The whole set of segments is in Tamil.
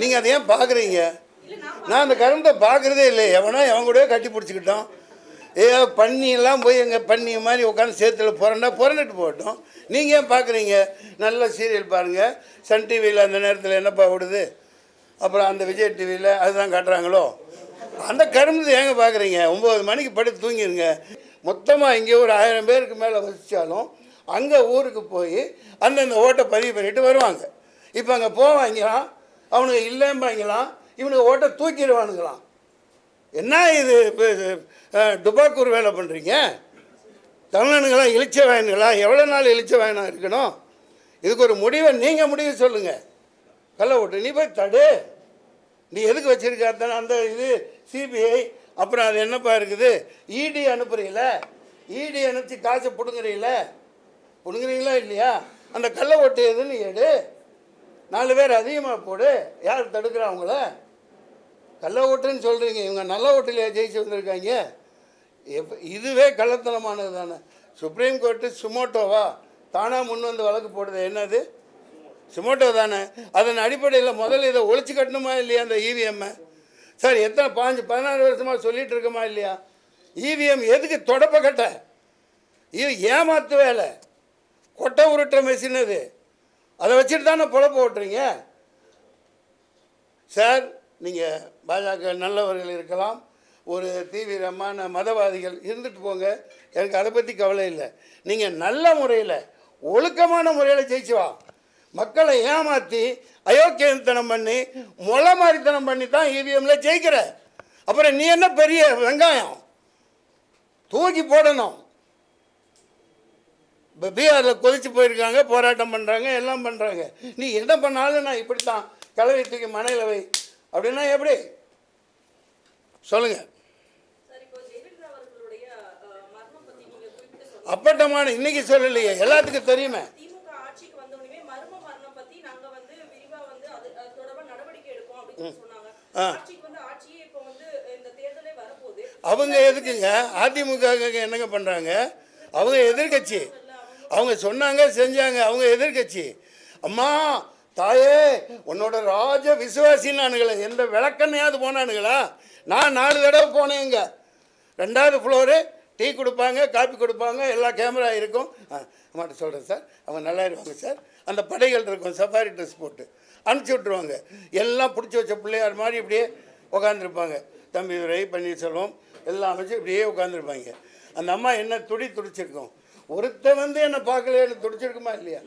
நீங்கள் அதை ஏன் பார்க்குறீங்க நான் அந்த கரும்பை பார்க்குறதே இல்லை. எவனோ எவன் கூட கட்டி பிடிச்சிக்கிட்டோம். ஏ பண்ணியெல்லாம் போய் எங்கள் பண்ணி மாதிரி உட்காந்து சேத்துல புரண்டா புரண்டுட்டு போகட்டும். நீங்கள் ஏன் பார்க்குறீங்க நல்ல சீரியல் பாருங்கள் சன் டிவியில் அந்த நேரத்தில் என்னப்பா விடுது அப்புறம் அந்த விஜய் டிவியில் அதுதான் காட்டுறாங்களோ? அந்த கரும்பு ஏங்க பார்க்குறீங்க ஒம்பது மணிக்கு படுத்து தூங்கிடுங்க மொத்தமாக இங்கே ஒரு ஆயிரம் பேருக்கு மேலே வசித்தாலும் அங்கே ஊருக்கு போய் அந்தந்த ஓட்டை பதிவு பண்ணிட்டு வருவாங்க. இப்போ அங்கே போவாங்களாம்? அவனுங்க இல்லைம்பாங்களாம் இவனுக்கு ஓட்டை தூக்கிடுவானுங்களாம். என்ன இது இப்போ டுபாக்கூர் வேலை பண்ணுறீங்க தமிழனுங்களாம் இழிச்ச வயனுங்களா எவ்வளோ நாள் இழிச்ச வேணாம் இருக்கணும்? இதுக்கு ஒரு முடிவை நீங்கள் முடிவு சொல்லுங்கள் கள்ள ஓட்டு நீ போய் தடு. நீ எதுக்கு வச்சிருக்க? அத்தனை அந்த இது சிபிஐ அப்புறம் அது என்னப்பா இருக்குது? இடி அனுப்புறீங்கள? இடி அனுப்பிச்சு காசை பிடுங்குறீங்கள? பிடுங்குறீங்களா இல்லையா? அந்த கள்ள ஓட்டு எதுன்னு எடு. நாலு பேர் அதிகமாக போடு. யார் தடுக்கிறா அவங்கள? கள்ள ஓட்டுன்னு சொல்கிறீங்க இவங்க நல்ல ஓட்டுலையா ஜெயிச்சு வந்திருக்காங்க. எப் இதுவே கள்ளத்தனமானது தானே. சுப்ரீம் கோர்ட்டு சுமோட்டோவா தானாக முன் வந்து வழக்கு போடுது. என்னது? சுமோட்டோ தானே. அதன் அடிப்படையில் முதல்ல இதை ஒழிச்சு கட்டணுமா இல்லையா அந்த இவிஎம்மை சார் எத்தனை பாஞ்சு பதினாறு வருஷமாக சொல்லிகிட்டு இருக்கோமா இல்லையா? இவிஎம் எதுக்கு தொடப்ப கட்ட? இது ஏமாத்து வேலை. கொட்டை உருட்டுற மெஷின் அது. அதை வச்சுட்டு தானே பொழப்பு ஓட்டுறீங்க? சார் நீங்கள் பாஜக நல்லவர்கள் இருக்கலாம். ஒரு தீவிரமான மதவாதிகள் இருந்துட்டு போங்க. எனக்கு அதை பற்றி கவலை இல்லை. நீங்கள் நல்ல முறையில் ஒழுக்கமான முறையில் ஜெயிச்சு வா. மக்களை ஏமாற்றி அயோக்கியத்தனம் பண்ணி முளை மாதிரித்தனம் பண்ணி தான் இவிஎம்ல ஜெயிக்கிற. அப்புறம் நீ என்ன பெரிய வெங்காயம்? தூக்கி போடணும். இப்போ பீகாரில் கொதிச்சு போயிருக்காங்க போராட்டம் பண்ணுறாங்க எல்லாம் பண்ணுறாங்க நீ என்ன பண்ணாலும் நான் இப்படி தான் கலவை தூக்கி மனையில் வை. அப்படின்னா எப்படி? சொல்லுங்கள் அப்பட்டமான இன்னைக்கு சொல்லலையே எல்லாத்துக்கும் தெரியுமே. அவங்க எதுக்குங்க? அதிமுக என்னங்க பண்ணுறாங்க அவங்க எதிர்க்கட்சி. அவங்க சொன்னாங்க செஞ்சாங்க. அவங்க எதிர்க்கட்சி. அம்மா தாயே உன்னோட ராஜ விசுவாசின்னானுங்களே எந்த விளக்கண்ணையாவது போனானுங்களா? நான் நாலு தடவை போனேங்க ரெண்டாவது ஃப்ளோரு டீ கொடுப்பாங்க காப்பி கொடுப்பாங்க எல்லா கேமரா இருக்கும். ஆ அம்மாட்ட சொல்கிறேன் சார். அவங்க நல்லா இருப்பாங்க சார். அந்த படைகள் இருக்கும் சஃபாரி ட்ரெஸ் போட்டு. அனுப்பிச்சி விட்ருவாங்க எல்லாம் பிடிச்சி வச்ச பிள்ளையார் மாதிரி இப்படியே உட்காந்துருப்பாங்க தம்பி துரை பன்னீர்செல்வம் எல்லாம் அமைச்சு இப்படியே உட்காந்துருப்பாங்க அந்த அம்மா என்ன துடி துடிச்சிருக்கும். ஒருத்த வந்து என்னை பார்க்கலையே துடிச்சிருக்குமா இல்லையா?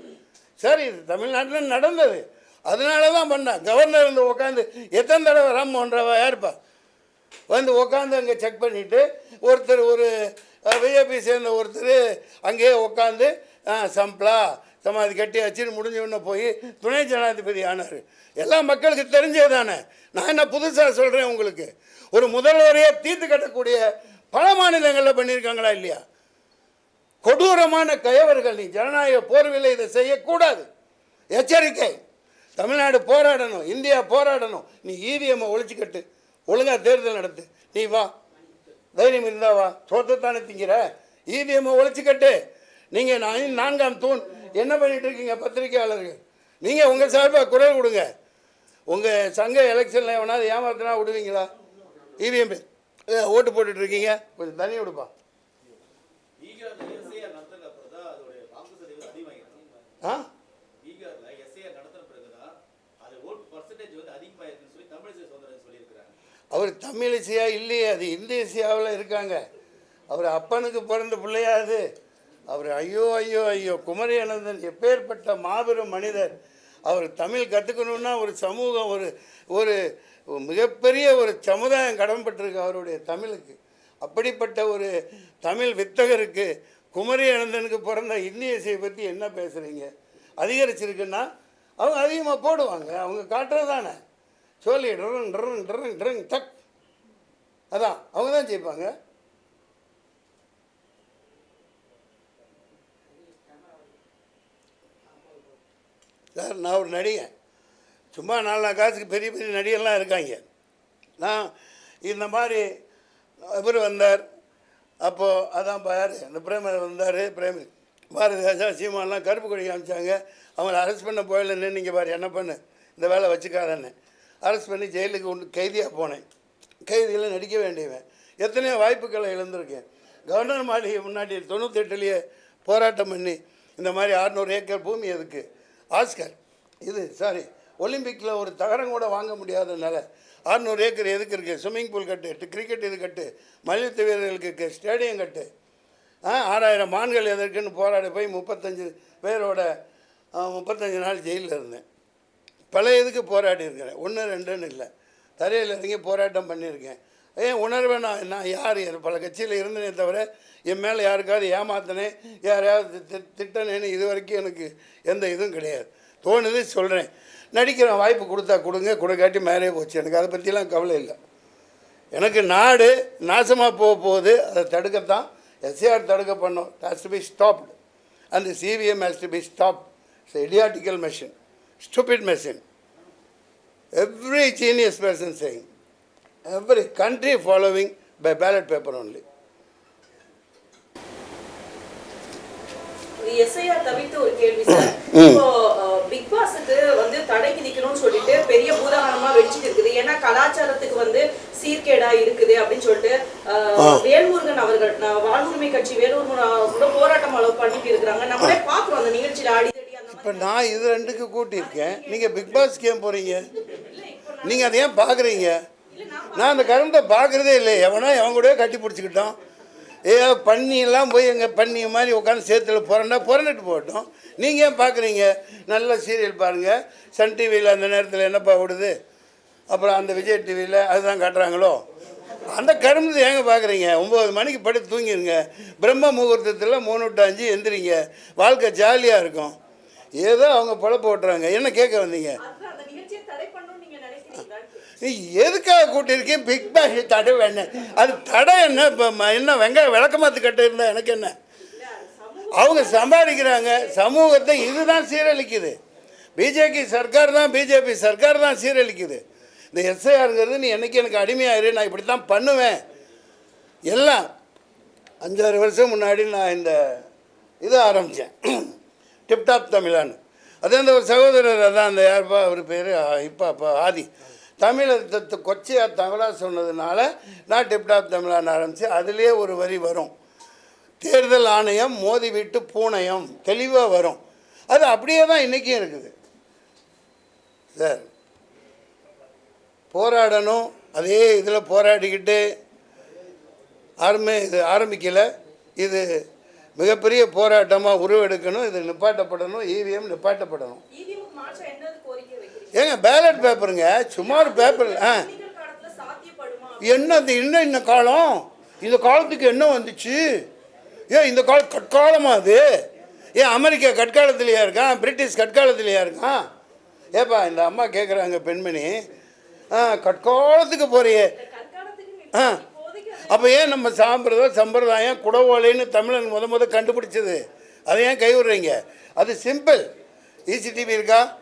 சரி இது தமிழ்நாட்டில் நடந்தது. அதனால தான் பண்ணேன். கவர்னர் வந்து உட்காந்து எத்தனை தடவை ராம்மோகன் ராவா யாருப்பா? வந்து உட்காந்து அங்கே செக் பண்ணிவிட்டு ஒருத்தர் ஒரு விஐபி சேர்ந்த ஒருத்தர் அங்கேயே உட்காந்து சம்பளா சமாதி கட்டி வச்சுட்டு முடிஞ்ச உடனே போய் துணை ஜனாதிபதி ஆனார். எல்லாம் மக்களுக்கு தெரிஞ்சது தானே. நான் என்ன புதுசாக சொல்கிறேன் உங்களுக்கு? ஒரு முதல்வரையே தீர்த்து கட்டக்கூடிய பல மாநிலங்களில் பண்ணியிருக்காங்களா இல்லையா? கொடூரமான கயவர்கள் நீ ஜனநாயக போர்வில் இதை செய்யக்கூடாது. எச்சரிக்கை. தமிழ்நாடு போராடணும் இந்தியா போராடணும். நீ இவிஎம்மை ஒழிச்சுக்கட்டு ஒழுங்காக தேர்தல் நடத்து. நீ வா. தைரியம் இருந்தா வா. சோத்தத்தானே திங்கிற? இவிஎம்மை ஒழிச்சுக்கட்டு நீங்கள் நான் நான்காம் தூண். என்ன பண்ணிட்டு இருக்கீங்க பத்திரிகையாளர்கள்? நீங்கள் உங்கள் சார்பாக குரல் கொடுங்க. உங்கள் சங்க எலெக்ஷனில் எவனாவது ஏமாத்தினா விடுவீங்களா? இவிஎம் ஓட்டு போட்டுட்ருக்கீங்க கொஞ்சம் தண்ணி விடுப்பா பீகார்ல எஸ்ஐஆர் நடத்தின அப்புறம் தான் அதோடைய வாக்கு சதவீதம் அதிகமாகிருக்கு ஆ? பீகார்ல எஸ்ஐஆர் நடத்தின பிறகுதான் அது ஓட் பர்சன்டேஜ் வந்து அதிகமாயிருக்குன்னு சொல்லி தமிழிசை சௌந்தரராஜன் சொல்லியிருக்கிறாங்க. அவர் தமிழிசையா இல்லையே அது இந்தியசியாவில் இருக்காங்க. அவர் அப்பனுக்கு பிறந்த பிள்ளையா அது. அவர் ஐயோ ஐயோ ஐயோ குமரி அனந்தன் எப்பேற்பட்ட மாபெரும் மனிதர். அவர் தமிழ் கற்றுக்கணுன்னா ஒரு சமூகம் ஒரு ஒரு மிகப்பெரிய ஒரு சமுதாயம் கடன்பட்டிருக்கு அவருடைய தமிழுக்கு. அப்படிப்பட்ட ஒரு தமிழ் வித்தகருக்கு குமரி அனந்தனுக்கு பிறந்த இந்திய இசையை பற்றி என்ன பேசுகிறீங்க அதிகரிச்சிருக்குன்னா அவங்க அதிகமாக போடுவாங்க. அவங்க காட்டுறது தானே சொல்லி ட்ரங் ட்ரங் ட்ரங் ட்ரங் டக். அதான் அவங்க தான் ஜெயிப்பாங்க. சார் நான் ஒரு நடிகன். சும்மா நாலு நாள் காசுக்கு பெரிய பெரிய நடிகர்லாம் இருக்காங்க. நான் இந்த மாதிரி இவர் வந்தார். அப்போது அதான் பாரு இந்த பிரேமர் வந்தார் பிரேமி பாரதிதாசன் சீமான்லாம் கருப்பு கொடி காமிச்சாங்க. அவங்கள அரெஸ்ட் பண்ண போயிடலன்னு நீங்கள் பாரு என்ன பண்ணு? இந்த வேலை வச்சுக்காதன்னு. அரெஸ்ட் பண்ணி ஜெயிலுக்கு ஒன்று கைதியாக போனேன். கைதியில் நடிக்க வேண்டியவன். எத்தனையோ வாய்ப்புகளை இழந்திருக்கேன். கவர்னர் மாளிகை முன்னாடி தொண்ணூத்தெட்டுலேயே போராட்டம் பண்ணி இந்த மாதிரி அறநூறு ஏக்கர் பூமி எதுக்கு? ஆஸ்கர். இது சாரி ஒலிம்பிக்கில் ஒரு தகரம் கூட வாங்க முடியாதனால அறநூறு ஏக்கர் எதுக்கு இருக்குது ஸ்விம்மிங் பூல் கட்டு கிரிக்கெட் இது கட்டு மல்யுத்த வீரர்களுக்கு ஸ்டேடியம் கட்டு. ஆறாயிரம் மான்கள் எதற்குன்னு போராடி போய் முப்பத்தஞ்சு பேரோட முப்பத்தஞ்சு நாள் ஜெயிலில் இருந்தேன். பல இதுக்கு போராடி இருக்கிறேன். ஒன்று ரெண்டுன்னு இல்லை. தரையில் இறங்கி போராட்டம் பண்ணியிருக்கேன். ஏன் உணர்வை நான் நான் யார்? யார் பல கட்சியில் இருந்தனே தவிர என் மேலே யாருக்காவது ஏமாத்தினேன் யாரையாவது தி- திட்டனேன்னு இது வரைக்கும் எனக்கு எந்த இதுவும் கிடையாது. தோணுது சொல்கிறேன் நடிக்கிற வாய்ப்பு கொடுத்தா கொடுங்க கொடுக்காட்டி மேலே போச்சு. எனக்கு அதை பற்றிலாம் கவலை இல்லை. எனக்கு நாடு நாசமாக போக போகுது. அதை தடுக்கத்தான் எஸ்ஏஆர் தடுக்க பண்ணோம். ஹேஸ் டு பி ஸ்டாப்டு அந்த CVM has to be stop it's idiotical machine stupid machine every genius person saying every country following by ballot paper only. SIR தவிர்த்து ஒரு கேள்வி சார். இப்போ பிக் பாஸுக்கு வந்து தடை விதிக்கணும்னு சொல்லிட்டு பெரிய பூதாகரமா வெடிச்சிட்டு இருக்குது. ஏன்னா கலாச்சாரத்துக்கு வந்து சீர்கேடா இருக்குது அப்படின்னு சொல்லிட்டு வேல்முருகன் அவர்கள் வாழ்வுரிமை கட்சி வேலூர் கூட போராட்டம் அளவு பண்ணிட்டு இருக்கிறாங்க. நம்மளே பாக்குறோம் அந்த நிகழ்ச்சியில அந்த இப்போ நான் இது ரெண்டுக்கு கூட்டியிருக்கேன். நீங்கள் பிக் பாஸ்க்கு ஏன் போகிறீங்க நீங்கள் அதை ஏன் பார்க்குறீங்க? நான் அந்த கரண்ட்டை பார்க்குறதே இல்லை எவனோ எவன் கூடயோ கட்டி பிடிச்சிக்கிட்டோம் ஏ பன்னியெல்லாம் போய் எங்கள் பன்னி மாதிரி உட்காந்து சேத்துல புரண்டா புரண்டுட்டு போகட்டும். நீங்கள் ஏன் பார்க்குறீங்க? நல்ல சீரியல் பாருங்கள் சன் டிவியில் அந்த நேரத்தில் என்னப்பா ஓடுது? அப்புறம் அந்த விஜய் டிவியில் அதுதான் காட்டுறாங்களோ? அந்த கரும்பு ஏங்க பார்க்குறீங்க? ஒம்பது மணிக்கு படுத்து தூங்கிடுங்க பிரம்ம முகூர்த்தத்தில் மூணு டு அஞ்சு எந்திரிங்க. வாழ்க்கை ஜாலியாக இருக்கும். ஏதோ அவங்க பொழப்பு ஓட்டுறாங்க என்ன கேட்க வந்தீங்க? நீ எதுக்காக கூட்டியிருக்கேன்? பிக் பாஸ் தடை வேணும். அது தடை என்ன? இப்போ என்ன வெங்காய விளக்கமாத்து கட்டு இருந்தால் எனக்கு என்ன? அவங்க சம்பாதிக்கிறாங்க. சமூகத்தை இதுதான் சீரழிக்குது. பிஜேபி சர்க்கார் தான் பிஜேபி சர்க்கார் தான் சீரழிக்குது. இந்த எஸ்ஐஆருங்கிறது நீ என்றைக்கு எனக்கு அடிமையாயிரு நான் இப்படி தான் பண்ணுவேன். எல்லாம் அஞ்சாறு வருஷம் முன்னாடி நான் இந்த இது ஆரம்பித்தேன் டிப்டாப் தமிழான்னு. அதே அந்த ஒரு சகோதரர் அதான் அந்த யார்ப்பா அவர் பேர்? இப்போ அப்பா ஆதி. தமிழை கொச்சையாக தமிழாக சொன்னதுனால நான் டிப்டாப் தமிழான்னு ஆரம்பித்து அதுலேயே ஒரு வரி வரும். தேர்தல் ஆணையம் மோதி விட்டு பூனையம் தெளிவாக வரும். அது அப்படியே தான் இன்றைக்கும் இருக்குது. சார் போராடணும். அதே இதில் போராடிக்கிட்டு ஆரம்பி இது ஆரம்பிக்கலை. இது மிகப்பெரிய போராட்டமாக உருவெடுக்கணும். இது நிப்பாட்டப்படணும். இவிஎம் நிப்பாட்டப்படணும். ஏங்க பேலட் பேப்பருங்க சுமார் பேப்பர் ஆ. என்ன இந்த காலம்? இந்த காலத்துக்கு என்ன வந்துச்சு? ஏன் இந்த கால கற்காலமா அது? ஏன் அமெரிக்கா கற்காலத்திலேயா இருக்கான்? பிரிட்டிஷ் கற்காலத்திலேயா இருக்கான்? ஏப்பா இந்த அம்மா கேட்குறாங்க பெண்மணி. ஆ கற்காலத்துக்கு போறியே. ஆ. அப்போ ஏன் நம்ம சாம்பிரதாயம் சம்பிரதாயம் குடவோலைன்னு தமிழன் முத முத கண்டுபிடிச்சது? அதை ஏன் கைவிடுறீங்க அது சிம்பிள் இசிடிவி இருக்கா?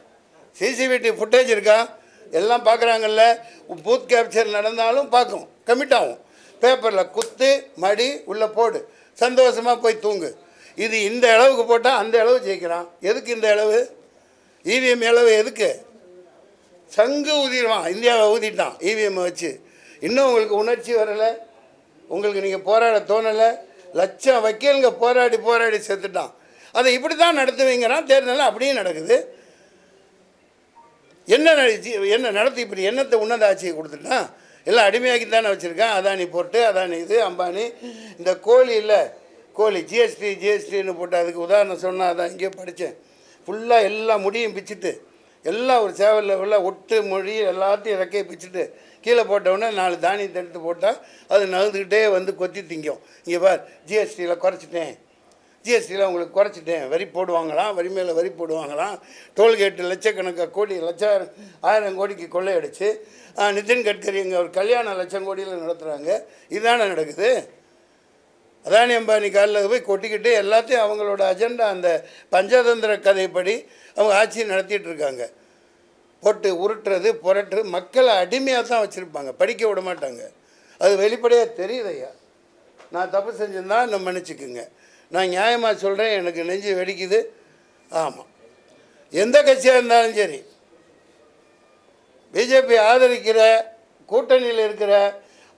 சிசிடிவி ஃபுட்டேஜ் இருக்கா? எல்லாம் பார்க்குறாங்கல்ல பூத் கேப்சர் நடந்தாலும் பார்க்கும் கமிட் ஆகும். பேப்பரில் குத்து மடி உள்ளே போடு. சந்தோஷமாக போய் தூங்கு. இது இந்த அளவுக்கு போட்டால் அந்த அளவு ஜெயிக்கிறான். எதுக்கு இந்த அளவு? இவிஎம் அளவு எதுக்கு? சங்கு ஊதிடுவான். இந்தியாவை ஊதிட்டான். இவிஎம்மை வச்சு. இன்னும் உங்களுக்கு உணர்ச்சி வரலை? உங்களுக்கு நீங்கள் போராட தோணலை? லட்சம் வக்கீலுங்க போராடி போராடி செத்துட்டான். அதை இப்படி தான் நடத்துவீங்கிறான் தேர்தல் அப்படியே நடக்குது. என்ன நடத்தி என்ன நடத்தி இப்படி என்னத்தை உன்னத ஆட்சியை கொடுத்துட்டான் எல்லாம் அடிமையாக்கி தானே வச்சுருக்கேன். அதானி போட்டு அதானி இது அம்பானி. இந்த கோழி இல்லை. கோழி ஜிஎஸ்டி ஜிஎஸ்டின்னு போட்டு அதுக்கு உதாரணம் சொன்னால் அதான் இங்கேயோ படித்தேன் ஃபுல்லாக எல்லா முடியும் பிச்சுட்டு. எல்லாம் ஒரு சேவலில் உள்ள ஒட்டு மொழி எல்லாத்தையும் இறக்கையை பிச்சுட்டு கீழே போட்டவுடனே நாலு தானியத்தை எடுத்து போட்டால் அது நகர்ந்துக்கிட்டே வந்து கொத்தி திங்கும். இங்கே பார் ஜிஎஸ்டியில் குறைச்சிட்டேன். ஜிஎஸ்டியில் உங்களுக்கு குறைச்சிட்டேன். வரி போடுவாங்களாம் வரி மேலே வரி போடுவாங்களாம். டோல்கேட்டு லட்சக்கணக்காக கோடி லட்சம் ஆயிரம் கோடிக்கு கொள்ளையடிச்சு. நிதின் கட்கரி இங்கே ஒரு கல்யாணம் லட்சம் கோடியில் நடத்துகிறாங்க இதுதானே நடக்குது? அதானி அம்பானி காலில் போய் கொட்டிக்கிட்டு எல்லாத்தையும் அவங்களோட அஜெண்டா அந்த பஞ்சதந்திர கதைப்படி அவங்க ஆட்சி நடத்திட்டு இருக்காங்க. போட்டு உருட்டுறது புரட்டுறது மக்களை அடிமையாக தான் வச்சுருப்பாங்க. படிக்க விட மாட்டாங்க. அது வெளிப்படையாக தெரியுது ஐயா. நான் தப்பு செஞ்சிருந்தா என்ன மன்னிச்சுக்குங்க. நான் நியாயமாக சொல்கிறேன் எனக்கு நெஞ்சு வெடிக்குது. ஆமாம் எந்த கட்சியாக இருந்தாலும் சரி பிஜேபி ஆதரிக்கிற கூட்டணியில் இருக்கிற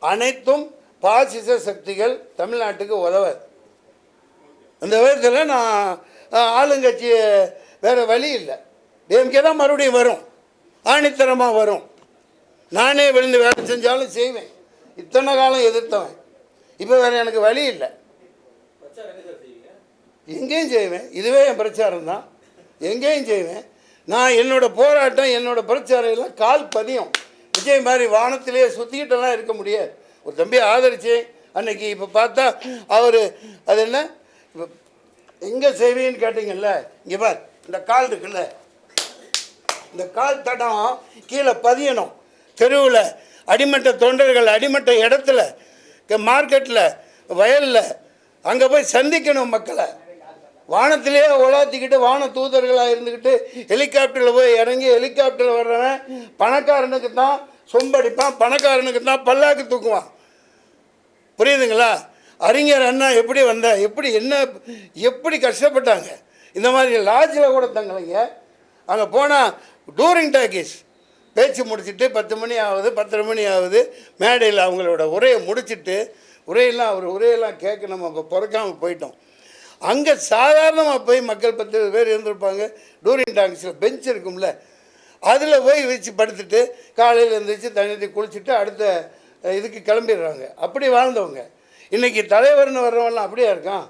அனைத்தும் பாசிச சக்திகள் தமிழ்நாட்டுக்கு உதவாது அந்த விதத்தில் நான் ஆளுங்கட்சி வேறு வழி இல்லை. டிஎம்கே தான் மறுபடியும் வரும். ஆணித்தரமாக வரும். நானே விழுந்து வேலை செஞ்சாலும் செய்வேன். இத்தனை காலம் எதிர்த்தவன். இப்போ வேறு எனக்கு வழி இல்லை. எங்கேயும் செய்வேன். இதுவே என் பிரச்சாரம் தான். எங்கேயும் செய்வேன். நான் என்னோட போராட்டம் என்னோட பிரச்சாரம் எல்லாம் கால் பதியும். விஜய் மாதிரி வானத்திலேயே சுற்றிக்கிட்டெல்லாம் இருக்க முடியாது. ஒரு தம்பி ஆதரிச்சு அன்னைக்கு இப்போ பார்த்தா அவர் அது என்ன? இப்போ எங்கே செய்வீன்னு கேட்டிங்கல்ல இங்கே பார் இந்த கால் இருக்குல்ல. இந்த கால் தடம் கீழே பதியணும். தெருவில் அடிமட்ட தொண்டர்கள் அடிமட்ட இடத்துல மார்க்கெட்டில் வயலில் அங்கே போய் சந்திக்கணும் மக்களை. வானத்திலேயே உலாத்திக்கிட்டு வான தூதர்களாக இருந்துக்கிட்டு ஹெலிகாப்டரில் போய் இறங்கி ஹெலிகாப்டரில் வர்றவன் பணக்காரனுக்கு தான் சொம்படிப்பான் பணக்காரனுக்கு தான் பல்லாக்கு தூக்குவான். புரியுதுங்களா? அறிஞர் அண்ணா எப்படி வந்த எப்படி என்ன எப்படி கஷ்டப்பட்டாங்க? இந்த மாதிரி லாட்ஜில் கூட தங்கலைங்க. அங்கே போனால் டூரிங் டாக்கீஸ் பேச்சு முடிச்சுட்டு பத்து மணி ஆகுது பத்தரை மணி ஆகுது. மேடையில் அவங்களோட உரையை முடிச்சிட்டு உரையெல்லாம் அவர் உரையெல்லாம் கேட்க நம்ம அப்போ பிறக்காமல் போயிட்டோம். அங்கே சாதாரணமாக போய் மக்கள் பத்து பேர் இருந்திருப்பாங்க. டூரிங் டாக்கீஸில் பெஞ்ச் இருக்கும்ல. அதில் போய் வச்சு படுத்துட்டு காலையில் எழுந்திரிச்சு தண்ணி குளிச்சுட்டு அடுத்த இதுக்கு கிளம்பிடுறாங்க. அப்படி வாழ்ந்தவங்க. இன்றைக்கி தலைவர்னு வர்றவன்லாம் அப்படியே இருக்கான்?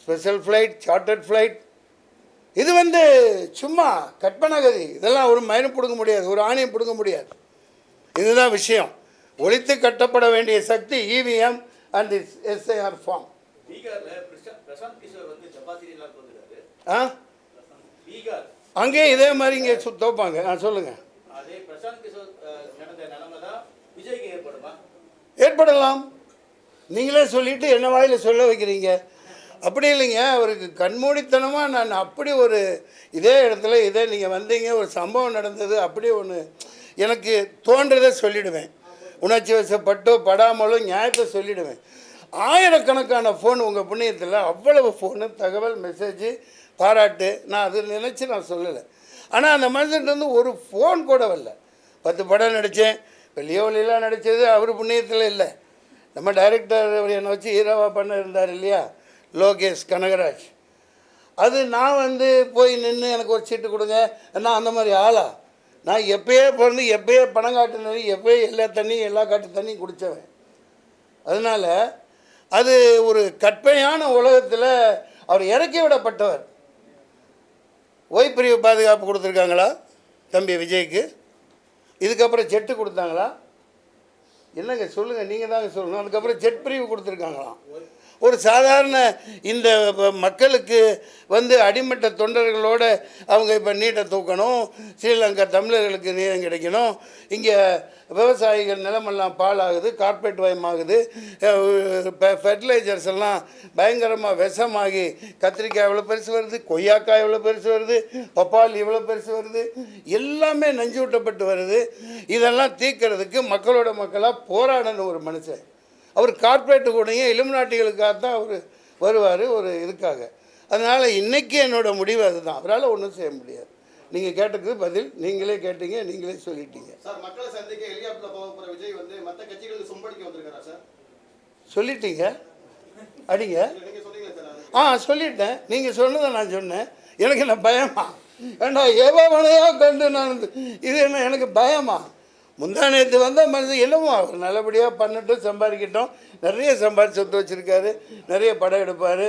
ஸ்பெஷல் ஃப்ளைட் சார்ட்டர்ட் ஃப்ளைட் இது வந்து சும்மா கற்பனை கதி இதெல்லாம் ஒரு மயனம் பிடுங்க முடியாது ஒரு ஆணையம் பிடுங்க முடியாது. இதுதான் விஷயம். ஒழித்து கட்டப்பட வேண்டிய சக்தி இவிஎம் அண்ட் எஸ்ஐஆர் ஃபார்ம் ஆ? அங்கேயும் இதே மாதிரி இங்கே சு தோப்பாங்க. ஆ சொல்லுங்கள் ஏற்படலாம். நீங்களே சொல்லிட்டு என்ன வாயில் சொல்ல வைக்கிறீங்க? அப்படி இல்லைங்க. அவருக்கு கண்மூடித்தனமாக நான் அப்படி ஒரு இதே இடத்துல இதே நீங்கள் வந்தீங்க ஒரு சம்பவம் நடந்தது அப்படி ஒன்று எனக்கு தோன்றதை சொல்லிடுவேன். உணர்ச்சி வசப்பட்டோ படாமலோ நியாயத்தை சொல்லிடுவேன். ஆயிரக்கணக்கான ஃபோன் உங்கள் புண்ணியத்தில் அவ்வளவு ஃபோனு தகவல் மெசேஜு பாராட்டு. நான் அது நினச்சி நான் சொல்லலை. ஆனால் அந்த மனுஷன்ட்டு ஒரு ஃபோன் கூட வரல. பத்து படம் நடித்தேன் வெளியோ லியோலிலாம் நடித்தது அவர் புண்ணியத்தில் இல்லை. நம்ம டைரக்டர் அவர் என்னை வச்சு ஹீரோவாக பண்ண இருந்தார் இல்லையா? லோகேஷ் கனகராஜ். அது நான் வந்து போய் நின்று எனக்கு ஒரு சீட்டு கொடுங்க. நான் அந்த மாதிரி ஆளா? நான் எப்பயே பிறந்து எப்பயே பணம் காட்டுனது எப்பயே எல்லா தண்ணியும் எல்லா காட்டு தண்ணியும் குடித்தவன் அதனால் அது ஒரு கற்பனையான உலகத்தில் அவர் இறக்கி விடப்பட்டவர். ஓய்பிரிவு பாதுகாப்பு கொடுத்துருக்காங்களா? தம்பி விஜய்க்கு. இதுக்கப்புறம் செட்டு கொடுத்தாங்களா? என்னங்க சொல்லுங்கள் நீங்கள் தாங்க சொல்லணும். அதுக்கப்புறம் செட் பிரிவு கொடுத்துருக்காங்களாம். ஒரு சாதாரண இந்த மக்களுக்கு வந்து அடிமட்ட தொண்டர்களோட அவங்க இப்போ நீட்டை தூக்கணும் ஸ்ரீலங்கா தமிழர்களுக்கு நீரம் கிடைக்கணும் இங்கே விவசாயிகள் நிலமெல்லாம் பாழாகுது கார்பரேட் வயமாகுது ஃபெர்டிலைசர்ஸ் எல்லாம் பயங்கரமாக விஷமாகி கத்திரிக்காய் எவ்வளோ பெருசு வருது கொய்யாக்காய் எவ்வளோ பெருசு வருது பப்பாளி இவ்வளோ பெருசு வருது எல்லாமே நஞ்சூட்டப்பட்டு வருது. இதெல்லாம் தீர்க்கறதுக்கு மக்களோட மக்களாக போராடணும் ஒரு மனுஷன். அவர் கார்ப்பரேட்டு கூடயும் இலுமினாட்டிகளுக்காக தான் அவர் வருவார் ஒரு இதுக்காக. அதனால் இன்றைக்கி என்னோட முடிவு அதுதான். அவரால் ஒன்றும் செய்ய முடியாது. நீங்கள் கேட்டதுக்கு பதில் நீங்களே கேட்டீங்க நீங்களே சொல்லிட்டீங்க. சார் மக்களை சந்திக்க ஹெலிகாப்டர்ல போக போற விஜய் வந்து மத்த கட்சிகளுக்கு சொம்படிக்க வந்திருக்காரா சார்? சொல்லிட்டீங்க? அடிங்க. ஆ சொல்லிட்டேன். நீங்கள் சொன்னதை நான் சொன்னேன். எனக்கு என்ன பயமா? ஏண்டா எவனையோ கண்டு நான் இது என்ன எனக்கு பயமா? முந்தா நேற்று வந்தால் மனுஷன் என்னமோ அவர் நல்லபடியாக பண்ணட்டும் சம்பாதிக்கட்டும். நிறைய சம்பாதிச்சு சொத்து வச்சுருக்காரு. நிறைய படம் எடுப்பார்.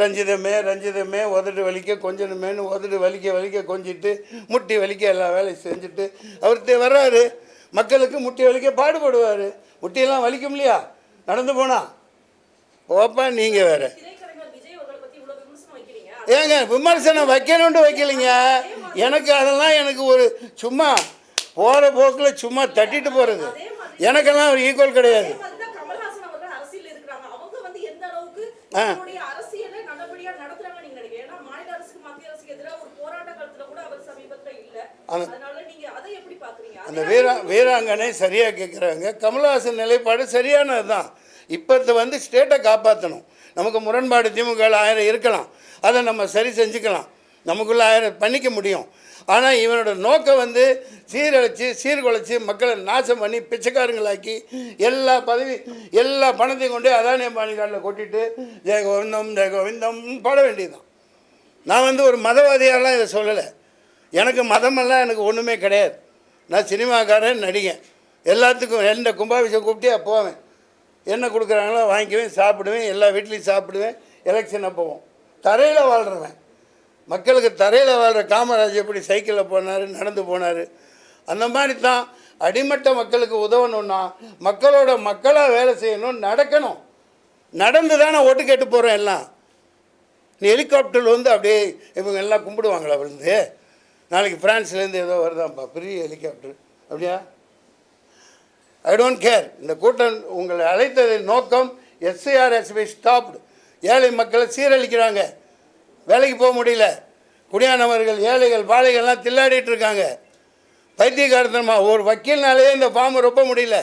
ரஞ்சிதமே ரஞ்சிதமே உதடு வலிக்க கொஞ்சணுமேனு உதடு வலிக்க வலிக்க கொஞ்சிட்டு முட்டி வலிக்க எல்லா வேலையும் செஞ்சுட்டு அவர் வர்றாரு. மக்களுக்கு முட்டி வலிக்க பாடுபடுவார். முட்டியெல்லாம் வலிக்கும் இல்லையா? நடந்து போனா. ஓப்பா நீங்கள் வேறு. ஏங்க விமர்சனம் வைக்கணும்ட்டு வைக்கலைங்க. எனக்கு அதெல்லாம் எனக்கு ஒரு சும்மா போகிற போக்கில் சும்மா தட்டிட்டு போகிறது எனக்கெல்லாம் ஒரு ஈக்குவல் கிடையாது. ஆ. அந்த வீரா வீராங்கனை சரியாக கேட்குறாங்க கமல்ஹாசன் நிலைப்பாடு சரியானது தான். இப்போத்து வந்து ஸ்டேட்டை காப்பாற்றணும் நமக்கு முரண்பாடு திமுக ஆயிரம் இருக்கலாம். அதை நம்ம சரி செஞ்சுக்கலாம். நமக்குள்ள ஆயிரம் பண்ணிக்க முடியும். ஆனால் இவனோட நோக்கம் வந்து சீரழித்து சீர்குலைச்சி மக்களை நாசம் பண்ணி பிச்சைக்காரங்களாக்கி எல்லா பதவி எல்லா பணத்தையும் கொண்டு அதானிய அம்பானி காலில் கொட்டிட்டு ஜெய கோவிந்தம் ஜெய கோவிந்தம் பாட வேண்டியதுதான். நான் வந்து ஒரு மதவாதியாலாம் இதை சொல்லலை. எனக்கு மதமெல்லாம் எனக்கு ஒன்றுமே கிடையாது. நான் சினிமாக்காரன் நடிகன். எல்லாத்துக்கும் எந்த கும்பாபிஷேகம் கூப்பிட்டே போவேன். என்ன கொடுக்குறாங்களோ வாங்கிக்குவேன் சாப்பிடுவேன் எல்லா வீட்லேயும் சாப்பிடுவேன் எலெக்ஷன் போவோம் தரையில் வாழ்கிறவன் மக்களுக்கு தரையில் வாழ்கிற காமராஜ் எப்படி சைக்கிளில் போனார் நடந்து போனார்? அந்த மாதிரி தான் அடிமட்ட மக்களுக்கு உதவணும்னா மக்களோட மக்களாக வேலை செய்யணும் நடக்கணும். நடந்து தானே ஓட்டு கேட்டு போகிறோம் எல்லாம். நீ ஹெலிகாப்டரில் வந்து அப்படியே இவங்க எல்லாம் கும்பிடுவாங்களா விழுந்து? நாளைக்கு ஃப்ரான்ஸ்லேருந்து ஏதோ வருதாம்ப்பா பெரிய ஹெலிகாப்டர் அப்படியா? ஐ டோன்ட் கேர் இந்த கூட்டம் உங்களை அழைத்ததின் நோக்கம் எஸ்ஐஆர்எஸ்பி ஸ்டாப்டு ஏழை மக்களை சீரழிக்கிறாங்க. வேலைக்கு போக முடியல. குடியானவர்கள் ஏழைகள் பாழைகள்லாம் தில்லாடிட்டு இருக்காங்க பைத்தியகாரத்தனமா ஒரு வக்கீல்னாலேயே இந்த ஃபார்மை ரொம்ப முடியல.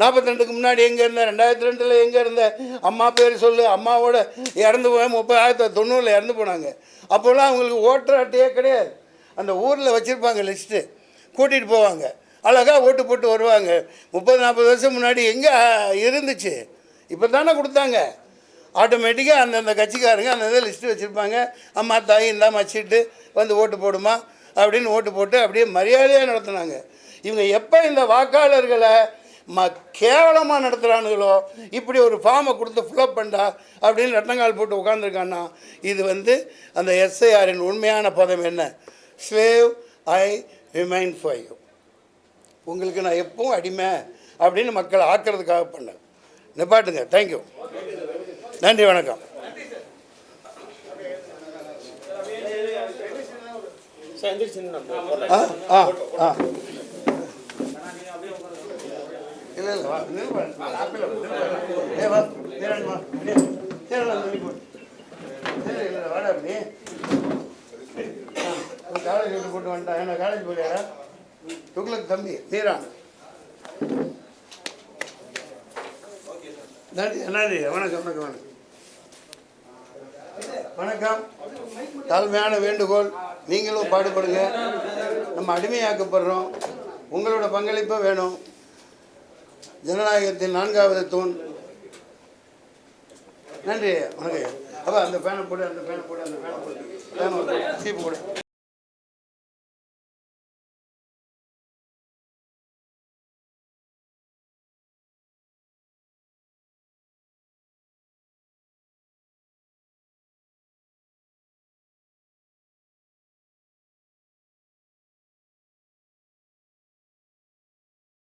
நாற்பத்தி ரெண்டுக்கு முன்னாடி எங்கே இருந்தேன் ரெண்டாயிரத்தி ரெண்டில் எங்கே இருந்த அம்மா பேர் சொல்லு அம்மாவோட இறந்து போய் முப்பது ஆயிரத்தி தொண்ணூறில் இறந்து போனாங்க. அப்போல்லாம் அவங்களுக்கு ஓட்டர் அட்டையே கிடையாது. அந்த ஊரில் வச்சுருப்பாங்க லிஸ்ட்டு கூட்டிகிட்டு போவாங்க. அழகாக ஓட்டு போட்டு வருவாங்க. முப்பது நாற்பது வருஷம் முன்னாடி எங்கே இருந்துச்சு? இப்போ தானே கொடுத்தாங்க. ஆட்டோமேட்டிக்காக அந்தந்த கட்சிக்காரங்க அந்தந்த லிஸ்ட்டு வச்சுருப்பாங்க. அம்மா தாய் இந்தாம்மா சீட்டு வந்து ஓட்டு போடுமா அப்படின்னு ஓட்டு போட்டு அப்படியே மரியாதையாக நடத்துனாங்க. இவங்க எப்போ இந்த வாக்காளர்களை ம கேவலமாக நடத்துகிறானுங்களோ இப்படி ஒரு ஃபார்மை கொடுத்து ஃபில்அப் பண்ணா அப்படின்னு ரெட்டங்கால் போட்டு உட்காந்துருக்கான்னா இது வந்து அந்த எஸ்ஐஆரின் உண்மையான பதம் என்ன? ஸ்வேவ் ஐ ரிமைன் ஃபார் யூ உங்களுக்கு நான் எப்பவும் அடிமை அப்படின்னு மக்களை ஆக்கிறதுக்காக பண்ணேன். நிப்பாட்டுங்க. தேங்க்யூ நன்றி வணக்கம். ஆ ஆ ஆ. இல்லை இல்லை வா வாடா அப்படி. காலேஜ் போட்டு வந்துட்டான் என்ன காலேஜ் போலியாடா துக்ளக் தம்பி மீரான் நன்றி நன்றி. வணக்கம் வணக்கம் வணக்கம். வணக்கம். தாழ்மையான வேண்டுகோள். நீங்களும் பாடுபடுங்க. நம்ம அடிமையாக்கப்படுறோம். உங்களோட பங்களிப்பை வேணும். ஜனநாயகத்தின் நான்காவது தூண். நன்றி. வணக்கம். அப்போ அந்த ஃபேனை போடு அந்த ஃபேனை போடு அந்த ஃபேனை போடு. ஃபேனை போடு. சீப்பு போடு.